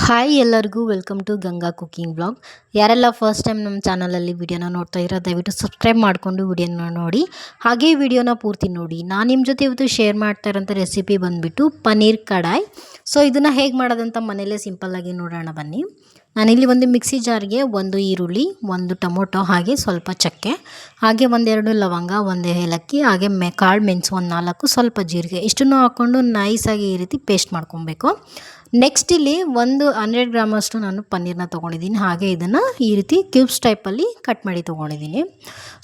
Hi ಎಲ್ಲರಿಗೂ welcome to Ganga cooking blog ಯಾರೆಲ್ಲ first time ನಮ್ಮ ಚಾನಲಲ್ಲಿ ವಿಡಿಯೋನ ನೋಡ್ತಾ ಇರೋ, ದಯವಿಟ್ಟು ಸಬ್ಸ್ಕ್ರೈಬ್ ಮಾಡಿಕೊಂಡು ವಿಡಿಯೋನ ನೋಡಿ. ಹಾಗೆ ವಿಡಿಯೋನ ಪೂರ್ತಿ ನೋಡಿ. ನಾನು ನಿಮ್ಮ ಜೊತೆ ಇವತ್ತು ಶೇರ್ ಮಾಡ್ತಾ ಇರೋಂಥ ರೆಸಿಪಿ ಬಂದುಬಿಟ್ಟು ಪನ್ನೀರ್ ಕಡಾಯ್. ಸೊ ಇದನ್ನು ಹೇಗೆ ಮಾಡೋದಂತ ಮನೇಲೇ ಸಿಂಪಲ್ಲಾಗಿ ನೋಡೋಣ ಬನ್ನಿ. ನಾನಿಲ್ಲಿ ಒಂದು ಮಿಕ್ಸಿ ಜಾರ್ಗೆ ಒಂದು ಈರುಳ್ಳಿ, ಒಂದು ಟೊಮೊಟೊ, ಹಾಗೆ ಸ್ವಲ್ಪ ಚಕ್ಕೆ, ಹಾಗೆ ಒಂದೆರಡು ಲವಂಗ, ಒಂದು ಏಲಕ್ಕಿ, ಹಾಗೆ ಮೆ, ಕಾಳು ಮೆಣಸು ಒಂದು ನಾಲ್ಕು ಸ್ವಲ್ಪ ಜೀರಿಗೆ. ಇಷ್ಟನ್ನು ಹಾಕ್ಕೊಂಡು ನೈಸಾಗಿ ಈ ರೀತಿ ಪೇಸ್ಟ್ ಮಾಡ್ಕೊಬೇಕು. ನೆಕ್ಸ್ಟ್ ಇಲ್ಲಿ ಒಂದು ಹಂಡ್ರೆಡ್ ಗ್ರಾಮಷ್ಟು ನಾನು ಪನ್ನೀರ್ನ ತೊಗೊಂಡಿದ್ದೀನಿ. ಹಾಗೆ ಇದನ್ನು ಈ ರೀತಿ ಕ್ಯೂಬ್ಸ್ ಟೈಪಲ್ಲಿ ಕಟ್ ಮಾಡಿ ತೊಗೊಂಡಿದ್ದೀನಿ.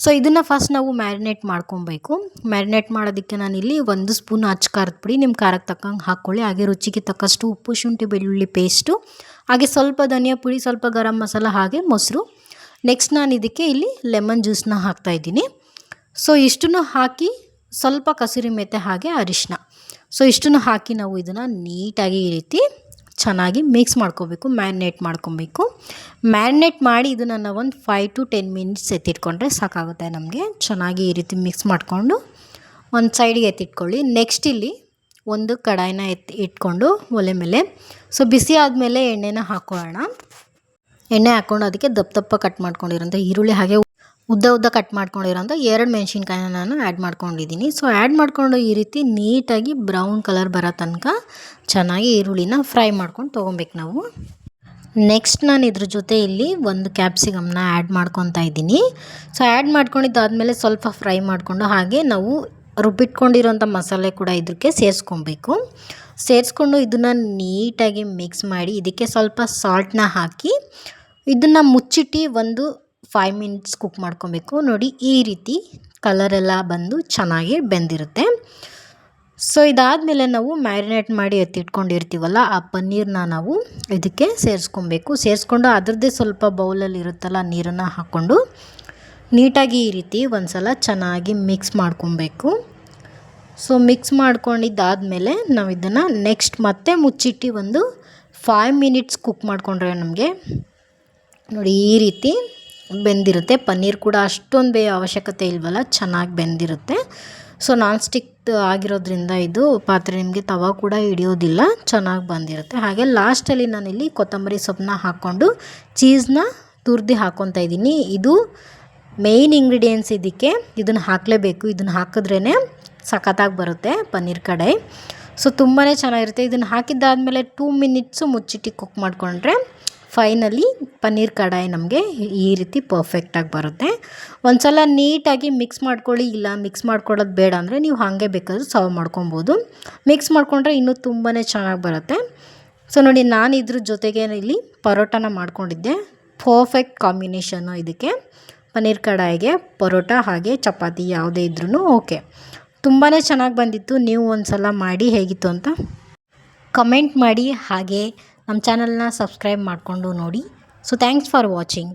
ಸೊ ಇದನ್ನು ಫಸ್ಟ್ ನಾವು ಮ್ಯಾರಿನೇಟ್ ಮಾಡ್ಕೊಬೇಕು. ಮ್ಯಾರಿನೇಟ್ ಮಾಡೋದಕ್ಕೆ ನಾನಿಲ್ಲಿ ಒಂದು ಸ್ಪೂನ್ ಹಚ್ ಖಾರದ ಪುಡಿ ನಿಮ್ಮ ಖಾರಕ್ಕೆ ತಕ್ಕಂಗೆ ಹಾಕ್ಕೊಳ್ಳಿ. ಹಾಗೆ ರುಚಿಗೆ ತಕ್ಕಷ್ಟು ಉಪ್ಪು, ಶುಂಠಿ, ಬೆಳ್ಳುಳ್ಳಿ ಪೇಸ್ಟು ಹಾಗೆ ಸ್ವಲ್ಪ ಧನಿಯಾ ಪುಡಿ, ಸ್ವಲ್ಪ ಗರಂ ಮಸಾಲ, ಹಾಗೆ ಮೊಸರು. ನೆಕ್ಸ್ಟ್ ನಾನು ಇದಕ್ಕೆ ಇಲ್ಲಿ ಲೆಮನ್ ಜ್ಯೂಸನ್ನ ಹಾಕ್ತಾಯಿದ್ದೀನಿ ಸೊ ಇಷ್ಟನ್ನು ಹಾಕಿ ಸ್ವಲ್ಪ ಕಸೂರಿ ಮೆತ್ತೆ ಹಾಗೆ ಅರಿಶಿನ ಸೊ ಇಷ್ಟನ್ನು ಹಾಕಿ ನಾವು ಇದನ್ನು ನೀಟಾಗಿ ಈ ರೀತಿ ಚೆನ್ನಾಗಿ ಮಿಕ್ಸ್ ಮಾಡ್ಕೋಬೇಕು ಮ್ಯಾರಿನೇಟ್ ಮಾಡ್ಕೊಬೇಕು. ಮ್ಯಾರಿನೇಟ್ ಮಾಡಿ ಇದನ್ನು ನಾವು ಒಂದು ಫೈವ್ ಟು ಟೆನ್ ಮಿನಿಟ್ಸ್ ಎತ್ತಿಟ್ಕೊಂಡ್ರೆ ಸಾಕಾಗುತ್ತೆ ನಮಗೆ. ಚೆನ್ನಾಗಿ ಈ ರೀತಿ ಮಿಕ್ಸ್ ಮಾಡಿಕೊಂಡು ಒಂದು ಸೈಡಿಗೆ ಎತ್ತಿಟ್ಕೊಳ್ಳಿ. ನೆಕ್ಸ್ಟ್ ಇಲ್ಲಿ ಒಂದು ಕಡಾಯಿನ ಎತ್ತಿ ಇಟ್ಕೊಂಡು ಒಲೆ ಮೇಲೆ. ಸೊ ಬಿಸಿ ಆದಮೇಲೆ ಎಣ್ಣೆನ ಹಾಕೋಣ ಎಣ್ಣೆ ಹಾಕ್ಕೊಂಡು ಅದಕ್ಕೆ ದಪ್ಪ ದಪ್ಪ ಕಟ್ ಮಾಡ್ಕೊಂಡಿರೋಂಥ ಈರುಳ್ಳಿ ಹಾಗೆ ಉದ್ದ ಉದ್ದ ಕಟ್ ಮಾಡ್ಕೊಂಡಿರೋಂಥ ಎರಡು ಮೆಣಸಿನ್ಕಾಯಿನ ನಾನು ಆ್ಯಡ್ ಮಾಡ್ಕೊಂಡಿದ್ದೀನಿ. ಸೊ ಆ್ಯಡ್ ಮಾಡಿಕೊಂಡು ಈ ರೀತಿ ನೀಟಾಗಿ ಬ್ರೌನ್ ಕಲರ್ ಬರೋ ತನಕ ಚೆನ್ನಾಗಿ ಈರುಳ್ಳಿನ ಫ್ರೈ ಮಾಡ್ಕೊಂಡು ತೊಗೊಬೇಕು ನಾವು. ನೆಕ್ಸ್ಟ್ ನಾನು ಇದ್ರ ಜೊತೆ ಇಲ್ಲಿ ಒಂದು ಕ್ಯಾಪ್ಸಿಕಮ್ನ ಆ್ಯಡ್ ಮಾಡ್ಕೊತಾ ಇದ್ದೀನಿ. ಸೊ ಆ್ಯಡ್ ಮಾಡ್ಕೊಂಡಿದ್ದಾದಮೇಲೆ ಸ್ವಲ್ಪ ಫ್ರೈ ಮಾಡಿಕೊಂಡು ಹಾಗೆ ನಾವು ರುಬ್ಬಿಟ್ಕೊಂಡಿರೋಂಥ ಮಸಾಲೆ ಕೂಡ ಇದಕ್ಕೆ ಸೇರಿಸ್ಕೊಬೇಕು. ಸೇರಿಸ್ಕೊಂಡು ಇದನ್ನು ನೀಟಾಗಿ ಮಿಕ್ಸ್ ಮಾಡಿ ಇದಕ್ಕೆ ಸ್ವಲ್ಪ ಸಾಲ್ಟನ್ನ ಹಾಕಿ ಇದನ್ನು ಮುಚ್ಚಿಟ್ಟು ಒಂದು ಫೈವ್ ಮಿನಿಟ್ಸ್ ಕುಕ್ ಮಾಡ್ಕೊಬೇಕು. ನೋಡಿ ಈ ರೀತಿ ಕಲರೆಲ್ಲ ಬಂದು ಚೆನ್ನಾಗಿ ಬೆಂದಿರುತ್ತೆ. ಸೊ ಇದಾದಮೇಲೆ ನಾವು ಮ್ಯಾರಿನೇಟ್ ಮಾಡಿ ಎತ್ತಿಟ್ಕೊಂಡಿರ್ತೀವಲ್ಲ ಆ ಪನ್ನೀರನ್ನ ನಾವು ಇದಕ್ಕೆ ಸೇರಿಸ್ಕೊಬೇಕು. ಸೇರಿಸ್ಕೊಂಡು ಅದರದ್ದೇ ಸ್ವಲ್ಪ ಬೌಲಲ್ಲಿ ಇರುತ್ತಲ್ಲ ನೀರನ್ನು ಹಾಕ್ಕೊಂಡು ನೀಟಾಗಿ ಈ ರೀತಿ ಒಂದು ಸಲ ಚೆನ್ನಾಗಿ ಮಿಕ್ಸ್ ಮಾಡ್ಕೊಬೇಕು. ಸೊ ಮಿಕ್ಸ್ ಮಾಡ್ಕೊಂಡಿದ್ದಾದಮೇಲೆ ನಾವು ಇದನ್ನು ನೆಕ್ಸ್ಟ್ ಮತ್ತೆ ಮುಚ್ಚಿಟ್ಟು ಒಂದು ಫೈವ್ ಮಿನಿಟ್ಸ್ ಕುಕ್ ಮಾಡಿಕೊಂಡ್ರೆ ನಮಗೆ ನೋಡಿ ಈ ರೀತಿ ಬೆಂದಿರುತ್ತೆ. ಪನ್ನೀರ್ ಕೂಡ ಅಷ್ಟೊಂದು ಬೇ ಅವಶ್ಯಕತೆ ಇಲ್ವಲ್ಲ, ಚೆನ್ನಾಗಿ ಬೆಂದಿರುತ್ತೆ. ಸೊ ನಾನ್ ಸ್ಟಿಕ್ ಆಗಿರೋದ್ರಿಂದ ಇದು ಪಾತ್ರೆ ನಿಮಗೆ ತವ ಕೂಡ ಹಿಡಿಯೋದಿಲ್ಲ, ಚೆನ್ನಾಗಿ ಬಂದಿರುತ್ತೆ. ಹಾಗೆ ಲಾಸ್ಟಲ್ಲಿ ನಾನಿಲ್ಲಿ ಕೊತ್ತಂಬರಿ ಸೊಪ್ಪನ್ನ ಹಾಕ್ಕೊಂಡು ಚೀಸ್ನ ತುರ್ದು ಹಾಕ್ಕೊತಾ ಇದ್ದೀನಿ. ಇದು ಮೇಯ್ನ್ ಇಂಗ್ರೀಡಿಯೆಂಟ್ಸ್ ಇದಕ್ಕೆ ಇದನ್ನು ಹಾಕಲೇಬೇಕು. ಇದನ್ನು ಹಾಕಿದ್ರೇ ಸಖತ್ತಾಗಿ ಬರುತ್ತೆ ಪನ್ನೀರ್ ಕಡಾಯಿ. ಸೊ ತುಂಬಾ ಚೆನ್ನಾಗಿರುತ್ತೆ. ಇದನ್ನು ಹಾಕಿದ್ದಾದಮೇಲೆ ಟೂ ಮಿನಿಟ್ಸು ಮುಚ್ಚಿಟ್ಟು ಕುಕ್ ಮಾಡಿಕೊಂಡ್ರೆ ಫೈನಲಿ ಪನ್ನೀರ್ ಕಡಾಯಿ ನಮಗೆ ಈ ರೀತಿ ಪರ್ಫೆಕ್ಟಾಗಿ ಬರುತ್ತೆ. ಒಂದು ಸಲ ನೀಟಾಗಿ ಮಿಕ್ಸ್ ಮಾಡ್ಕೊಳ್ಳಿ, ಇಲ್ಲ ಮಿಕ್ಸ್ ಮಾಡ್ಕೊಳ್ಳೋದು ಬೇಡ ಅಂದರೆ ನೀವು ಹಾಗೆ ಬೇಕಾದರೂ ಸರ್ವ್ ಮಾಡ್ಕೊಬೋದು. ಮಿಕ್ಸ್ ಮಾಡಿಕೊಂಡ್ರೆ ಇನ್ನೂ ತುಂಬಾ ಚೆನ್ನಾಗಿ ಬರುತ್ತೆ. ಸೊ ನೋಡಿ ನಾನು ಇದ್ರ ಜೊತೆಗೆ ಇಲ್ಲಿ ಪರೋಟಾನ ಮಾಡ್ಕೊಂಡಿದ್ದೆ. ಪರ್ಫೆಕ್ಟ್ ಕಾಂಬಿನೇಷನು ಇದಕ್ಕೆ. ಪನ್ನೀರ್ ಕಡಾಯಿಗೆ ಪರೋಟ ಹಾಗೆ ಚಪಾತಿ ಯಾವುದೇ ಇದ್ರೂ ಓಕೆ ತುಂಬಾ ಚೆನ್ನಾಗಿ ಬಂದಿತ್ತು. ನೀವು ಒಂದು ಸಲ ಮಾಡಿ ಹೇಗಿತ್ತು ಅಂತ ಕಮೆಂಟ್ ಮಾಡಿ. ಹಾಗೆ ನಮ್ಮ ಚಾನಲ್ನ ಸಬ್ಸ್ಕ್ರೈಬ್ ಮಾಡಿಕೊಂಡು ನೋಡಿ. So thanks for watching